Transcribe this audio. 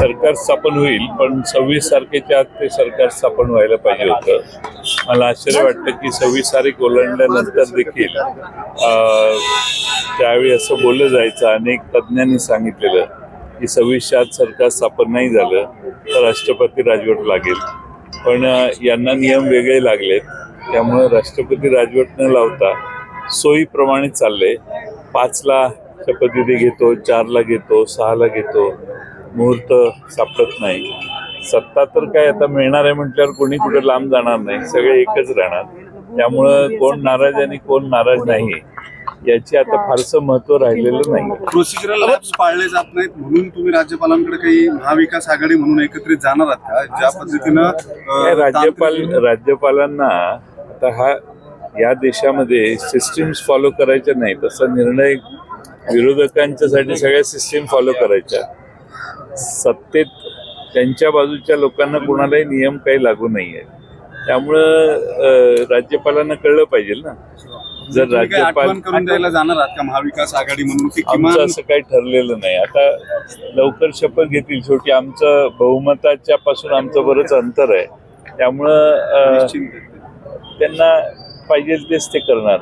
सरकार स्थापन होईल पण सव्वीस तारखेच्या आत ते सरकार स्थापन व्हायला पाहिजे होतं. मला आश्चर्य वाटतं की सव्वीस तारीख ओलांडल्यानंतर देखील त्यावेळी असं बोललं जायचं अनेक तज्ज्ञांनी सांगितलेलं की सव्वीसच्या आत सरकार स्थापन नाही झालं तर राष्ट्रपती राजवट लागेल. पण यांना नियम वेगळे लागलेत. त्यामुळं राष्ट्रपती राजवट न लावता सोयीप्रमाणे चालले पाचला शपथविधी घेतो चारला घेतो सहाला घेतो. मुहूर्त सापडत नाही. सत्ता तर काय आता मिळणार आहे म्हटल्यावर कोणी कुठे लांब जाणार नाही. सगळे एकच राहणार. त्यामुळं कोण नाराज आणि कोण नाराज नाही याची आता फारसं महत्त्व राहिलेलं नाही प्रोसिजरल लॅब्स पाळले जात नाहीत म्हणून तुम्ही राज्यपालांकडे काही महाविकास आघाडी म्हणून एकत्रित जाणार आहात का? ज्या पद्धतीनं राज्यपाल राज्यपालांना आता हा या देशामध्ये सिस्टीम्स फॉलो करायच्या नाही. तसा निर्णय विरोधकांच्यासाठी सगळ्या सिस्टीम फॉलो करायच्या. सत्तेत त्यांच्या बाजूच्या लोकांना कोणालाही नियम काही लागू नाही आहे. त्यामुळं राज्यपालांना कळलं पाहिजे ना. जर राज्यपाल करून द्यायला जाणार आहात का महाविकास आघाडी म्हणून? आमचं असं काही ठरलेलं नाही. आता लवकर शपथ घेतील शेवटी. आमचं बहुमताच्या पासून आमचं बरंच अंतर आहे. त्यामुळं त्यांना पाहिजे तेच ते करणार.